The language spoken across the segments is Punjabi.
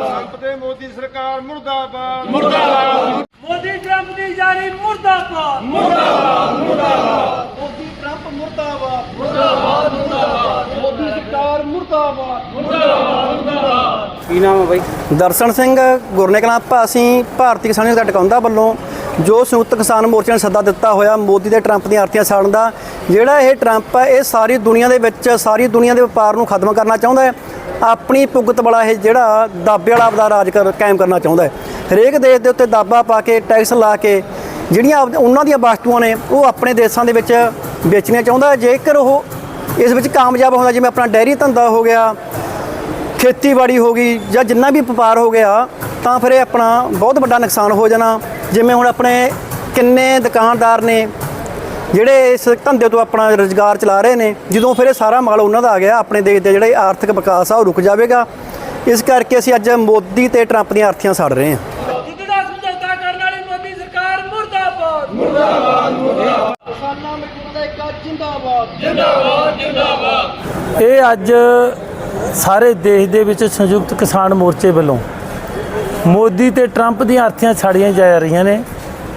ਟਰੰਪ ਤੇ ਮੋਦੀ ਸਰਕਾਰ ਮੁਰਦਾਬਾਦ। ਮੋਦੀ ਟਰੰਪ ਦੀ ਜਾਰੀ ਮੁਰਦਾਬਾਦ। ਮੋਦੀ ਟਰੰਪ ਮੁਰਦਾਬਾਦ। ਮੁਰਦਾਬਾਦ ਮੁਰਦਾਬਾਦ। ਮੋਦੀ ਸਰਕਾਰ ਮੁਰਦਾਬਾਦ। ਕੀ ਨਾਮ ਹੈ ਬਾਈ? ਦਰਸ਼ਨ ਸਿੰਘ ਗੁਰਨੇ ਕਲਾਂ ਅਸੀਂ ਭਾਰਤੀ ਕਿਸਾਨ ਯੂਨੀਅਨ ਟਿਕਾਉਂਦਾ ਵੱਲੋਂ ਜੋ ਸੰਯੁਕਤ ਕਿਸਾਨ ਮੋਰਚੇ ਨੇ ਸੱਦਾ ਦਿੱਤਾ ਹੋਇਆ ਮੋਦੀ ਦੇ ਟਰੰਪ ਦੀਆਂ ਆਰਥੀਆਂ ਸਾੜਨ ਦਾ ਜਿਹੜਾ ਇਹ ਟਰੰਪ ਹੈ ਇਹ ਸਾਰੀ ਦੁਨੀਆ ਦੇ ਵਿੱਚ ਸਾਰੀ ਦੁਨੀਆ ਦੇ ਵਪਾਰ ਨੂੰ ਖਤਮ ਕਰਨਾ ਚਾਹੁੰਦਾ ਹੈ। ਆਪਣੀ ਭੁਗਤ ਵਾਲਾ ਇਹ ਜਿਹੜਾ ਦਾਬੇ ਵਾਲਾ ਆਪਦਾ ਰਾਜ ਕਰ- ਕਾਇਮ ਕਰਨਾ ਚਾਹੁੰਦਾ ਹੈ। ਹਰੇਕ ਦੇਸ਼ ਦੇ ਉੱਤੇ ਦਾਬਾ ਪਾ ਕੇ, ਟੈਕਸ ਲਾ ਕੇ, ਜਿਹੜੀਆਂ ਆਪ- ਉਹਨਾਂ ਦੀਆਂ ਵਸਤੂਆਂ ਨੇ, ਉਹ ਆਪਣੇ ਦੇਸ਼ਾਂ ਦੇ ਵਿੱਚ ਵੇਚਣੀਆਂ ਚਾਹੁੰਦਾ ਜੇਕਰ ਉਹ ਇਸ ਵਿੱਚ ਕਾਮਯਾਬ ਹੁੰਦਾ, ਜਿਵੇਂ ਆਪਣਾ ਡੈਰੀ ਧੰਦਾ ਹੋ ਗਿਆ, ਖੇਤੀਬਾੜੀ ਹੋ ਗਈ, ਜਾਂ ਜਿੰਨਾ ਵੀ ਵਪਾਰ ਹੋ ਗਿਆ, ਤਾਂ ਫਿਰ ਇਹ ਆਪਣਾ ਬਹੁਤ ਵੱਡਾ ਨੁਕਸਾਨ ਹੋ ਜਾਣਾ। ਜਿਵੇਂ ਹੁਣ ਆਪਣੇ ਕਿੰਨੇ ਦੁਕਾਨਦਾਰ ਨੇ ਜਿਹੜੇ ਇਸ ਧੰਦੇ ਤੋਂ ਆਪਣਾ ਰੋਜ਼ਗਾਰ ਚਲਾ ਰਹੇ ਨੇ ਜਦੋਂ ਫਿਰ ਇਹ ਸਾਰਾ ਮਾਲ ਉਹਨਾਂ ਦਾ ਆ ਗਿਆ ਆਪਣੇ ਦੇਸ਼ ਦੇ ਜਿਹੜੇ ਆਰਥਿਕ ਵਿਕਾਸ ਆ ਉਹ ਰੁਕ ਜਾਵੇਗਾ। ਇਸ ਕਰਕੇ ਅਸੀਂ ਅੱਜ ਮੋਦੀ ਤੇ ਟਰੰਪ ਦੀਆਂ ਆਰਥੀਆਂ ਸਾੜ ਰਹੇ ਹਾਂ। ਜਿੱਦ ਦਾ ਸਮਝੌਤਾ ਕਰਨ ਵਾਲੀ ਮੋਦੀ ਸਰਕਾਰ ਮੁਰਦਾਬਾਦ। ਕਿਸਾਨਾਂ ਮਜ਼ਦੂਰਾਂ ਦਾ ਇੱਕ ਜਿੰਦਾਬਾਦ। ਇਹ ਅੱਜ ਸਾਰੇ ਦੇਸ਼ ਦੇ ਵਿੱਚ ਸੰਯੁਕਤ ਕਿਸਾਨ ਮੋਰਚੇ ਵੱਲੋਂ ਮੋਦੀ ਤੇ ਟਰੰਪ ਦੀਆਂ ਅਰਥੀਆਂ ਛਾੜੀਆਂ ਜਾ ਰਹੀਆਂ ਨੇ।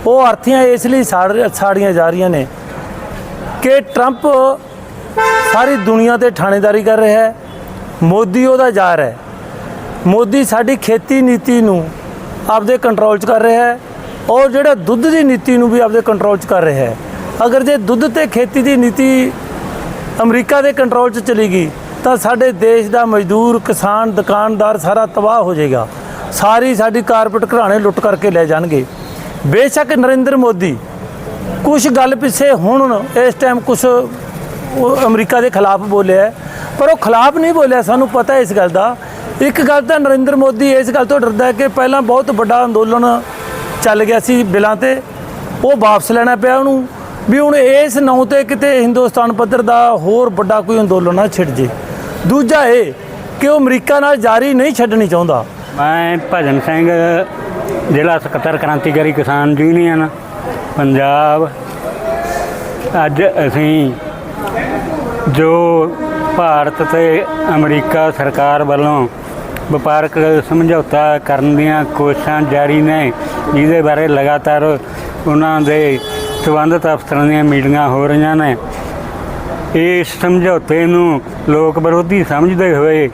ਉਹ ਅਰਥੀਆਂ ਇਸ ਲਈ ਸਾੜ ਛਾੜੀਆਂ ਜਾ ਰਹੀਆਂ ਨੇ ਕਿ ਟਰੰਪ ਸਾਰੀ ਦੁਨੀਆ ਤੇ ਥਾਣੇਦਾਰੀ ਕਰ ਰਿਹਾ ਹੈ। ਮੋਦੀ ਉਹਦਾ ਜਾਰ ਹੈ। ਮੋਦੀ ਸਾਡੀ ਖੇਤੀ ਨੀਤੀ ਨੂੰ ਆਪਦੇ ਕੰਟਰੋਲ 'ਚ ਕਰ ਰਿਹਾ ਹੈ ਔਰ ਜਿਹੜਾ ਦੁੱਧ ਦੀ ਨੀਤੀ ਨੂੰ ਵੀ ਆਪਦੇ ਕੰਟਰੋਲ 'ਚ ਕਰ ਰਿਹਾ ਹੈ। ਅਗਰ ਜੇ ਦੁੱਧ ਤੇ ਖੇਤੀ ਦੀ ਨੀਤੀ ਅਮਰੀਕਾ ਦੇ ਕੰਟਰੋਲ 'ਚ ਚਲੀ ਗਈ, ਤਾਂ ਸਾਡੇ ਦੇਸ਼ ਦਾ ਮਜ਼ਦੂਰ, ਕਿਸਾਨ, ਦੁਕਾਨਦਾਰ ਸਾਰਾ ਤਬਾਹ ਹੋ ਜਾਏਗਾ। ਸਾਰੀ ਸਾਡੀ ਕਾਰਪੋਰੇਟ ਘਰਾਣੇ ਲੁੱਟ ਕਰਕੇ ਲੈ ਜਾਣਗੇ। ਬੇਸ਼ੱਕ ਨਰਿੰਦਰ ਮੋਦੀ ਕੁਝ ਗੱਲ ਪਿੱਛੇ ਹੁਣ ਇਸ ਟਾਈਮ ਕੁਝ ਉਹ ਅਮਰੀਕਾ ਦੇ ਖਿਲਾਫ ਬੋਲਿਆ ਪਰ ਉਹ ਖਿਲਾਫ ਨਹੀਂ ਬੋਲਿਆ, ਸਾਨੂੰ ਪਤਾ ਇਸ ਗੱਲ ਦਾ। ਇੱਕ ਗੱਲ ਤਾਂ ਨਰਿੰਦਰ ਮੋਦੀ ਇਸ ਗੱਲ ਤੋਂ ਡਰਦਾ ਹੈ ਕਿ ਪਹਿਲਾਂ ਬਹੁਤ ਵੱਡਾ ਅੰਦੋਲਨ ਚੱਲ ਗਿਆ ਸੀ ਬਿਲਾਂ ਤੇ, ਉਹ ਵਾਪਸ ਲੈਣਾ ਪਿਆ ਉਹਨੂੰ, ਵੀ ਹੁਣ ਇਸ ਨਾਂ ਤੇ ਕਿਤੇ ਹਿੰਦੁਸਤਾਨ ਪੱਧਰ ਦਾ ਹੋਰ ਵੱਡਾ ਕੋਈ ਅੰਦੋਲਨ ਨਾ ਛਿੜ ਜੇ। ਦੂਜਾ ਇਹ ਕਿ ਉਹ ਅਮਰੀਕਾ ਨਾਲ ਜਾਰੀ ਨਹੀਂ ਛੱਡਣੀ ਚਾਹੁੰਦਾ। ਮੈਂ ਭਜਨ ਸਿੰਘ, ਜ਼ਿਲ੍ਹਾ ਸਕੱਤਰ ਕ੍ਰਾਂਤੀਕਾਰੀ ਕਿਸਾਨ ਯੂਨੀਅਨ। ਪੰਜਾਬ। ਅੱਜ ਅਸੀਂ ਜੋ ਭਾਰਤ ਤੇ ਅਮਰੀਕਾ ਸਰਕਾਰ ਵੱਲੋਂ ਵਪਾਰਕ ਸਮਝੌਤਾ ਕਰਨ ਦੀਆਂ ਕੋਸ਼ਿਸ਼ਾਂ ਜਾਰੀ ਨੇ, ਜਿਹਦੇ ਬਾਰੇ ਲਗਾਤਾਰ ਉਹਨਾਂ ਦੇ ਸੰਬੰਧਿਤ ਅਫਸਰਾਂ ਦੀਆਂ ਮੀਟਿੰਗਾਂ ਹੋ ਰਹੀਆਂ ਨੇ। ਇਸ ਸਮਝੌਤੇ ਨੂੰ ਲੋਕ ਵਿਰੋਧੀ ਸਮਝਦੇ ਹੋਏ,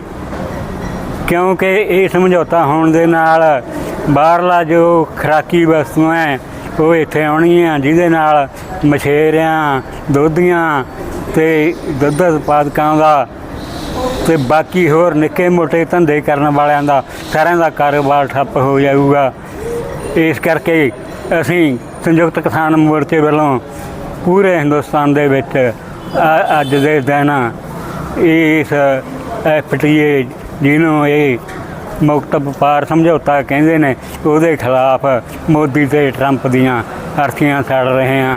ਕਿਉਂਕਿ ਇਹ ਸਮਝੌਤਾ ਹੋਣ ਦੇ ਨਾਲ ਬਾਹਰਲਾ ਜੋ ਖਰਾਕੀ ਵਸਤੂਆਂ ਹੈ ਉਹ ਇੱਥੇ ਆਉਣਗੀਆਂ ਜਿਹਦੇ ਨਾਲ ਮਛੇਰਿਆਂ, ਦੁੱਧੀਆਂ ਤੇ ਦੁੱਧ ਉਤਪਾਦਕਾਂ ਦਾ ਤੇ ਬਾਕੀ ਹੋਰ ਨਿੱਕੇ ਮੋਟੇ ਧੰਦੇ ਕਰਨ ਵਾਲਿਆਂ ਦਾ ਸਾਰਿਆਂ ਦਾ ਕਾਰੋਬਾਰ ਠੱਪ ਹੋ ਜਾਊਗਾ। ਇਸ ਕਰਕੇ ਅਸੀਂ ਸੰਯੁਕਤ ਕਿਸਾਨ ਮੋਰਚੇ ਵੱਲੋਂ ਪੂਰੇ ਹਿੰਦੁਸਤਾਨ ਦੇ ਵਿੱਚ ਅੱਜ ਦੇ ਦਿਨ ਇਸ ਐਫਟੀਏ ਜਿਹਨੂੰ ਇਹ ਮੁਕਤ ਵਪਾਰ ਸਮਝੌਤਾ ਕਹਿੰਦੇ ਨੇ ਉਹਦੇ ਖਿਲਾਫ ਮੋਦੀ ਤੇ ਟਰੰਪ ਦੀਆਂ ਅਰਥੀਆਂ ਛੱਡ ਰਹੇ ਹਾਂ